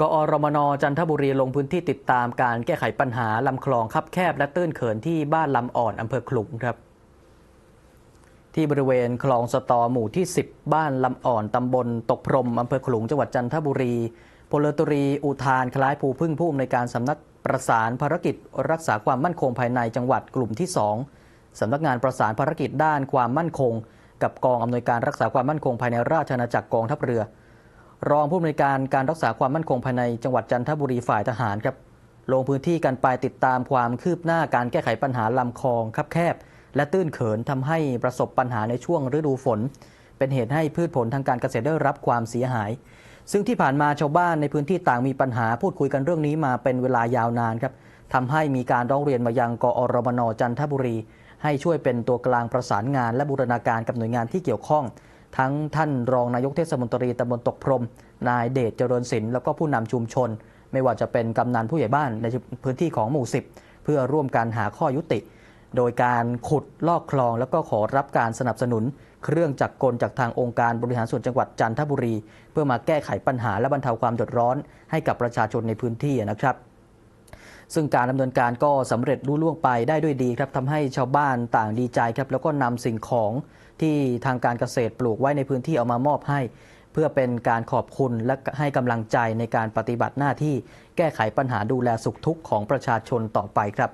กอรมนจันทบุรีลงพื้นที่ติดตามการแก้ไขปัญหาลำคลองคับแคบและตื้นเขินที่บ้านลำอ่อนอำเภอขลุงครับ ที่บริเวณคลองสตอหมู่ที่ 10 บ้านลำอ่อนตำบลตกพรมอำเภอขลุงจังหวัดจันทบุรีพลตรีอุทานคล้ายภูพึ่งผู้อำนวยการสำนักประสานภารกิจ รักษาความมั่นคงภายในจังหวัดกลุ่มที่ 2สำนักงานประสานภารกิจด้านความมั่นคง กับกองอำนวยการรักษาความมั่นคงภายในราชอาณาจักรกองทัพเรือ รองผู้อำนวยการการรักษาความมั่นคงภายในจังหวัดจันทบุรีฝ่ายทหารครับลงพื้นที่กันไปติดตามความคืบหน้าการแก้ไขปัญหาลำคลองคับแคบ และตื้นเขินทำให้ประสบปัญหาในช่วงฤดูฝน เป็นเหตุให้พืชผลทางการเกษตรได้รับความเสียหาย ซึ่งที่ผ่านมาชาวบ้านในพื้นที่ต่างมีปัญหาพูดคุยกันเรื่องนี้มาเป็นเวลายาวนานครับทำให้มีการร้องเรียนมายังกอรมนจันทบุรี ให้ช่วยเป็นตัวกลางประสานงานและบูรณาการกับหน่วยงานที่เกี่ยวข้อง ทั้งท่านรองนายกเทศมนตรีตำบลตกพรม นายเดชเจริญศิลป์แล้วก็ผู้นำชุมชน ไม่ว่าจะเป็นกำนันผู้ใหญ่บ้านในพื้นที่ของหมู่ 10 เพื่อร่วมกันหาข้อยุติ โดยการขุดลอกคลอง แล้วก็ขอรับการสนับสนุน เครื่องจักรกลจากทางองค์การบริหารส่วนจังหวัดจันทบุรี เพื่อมาแก้ไขปัญหาและบรรเทาความเดือดร้อนให้กับประชาชนในพื้นที่นะครับ ซึ่งการดำเนินการก็สำเร็จรุ่ล่วงไปได้ด้วยดีครับทำให้ชาวบ้านต่างดีใจครับแล้วก็นำสิ่งของที่ทางการเกษตรปลูกไว้ในพื้นที่เอามามอบให้ เพื่อเป็นการขอบคุณและให้กำลังใจในการปฏิบัติหน้าที่ แก้ไขปัญหาดูแลสุขทุกข์ของประชาชนต่อไปครับ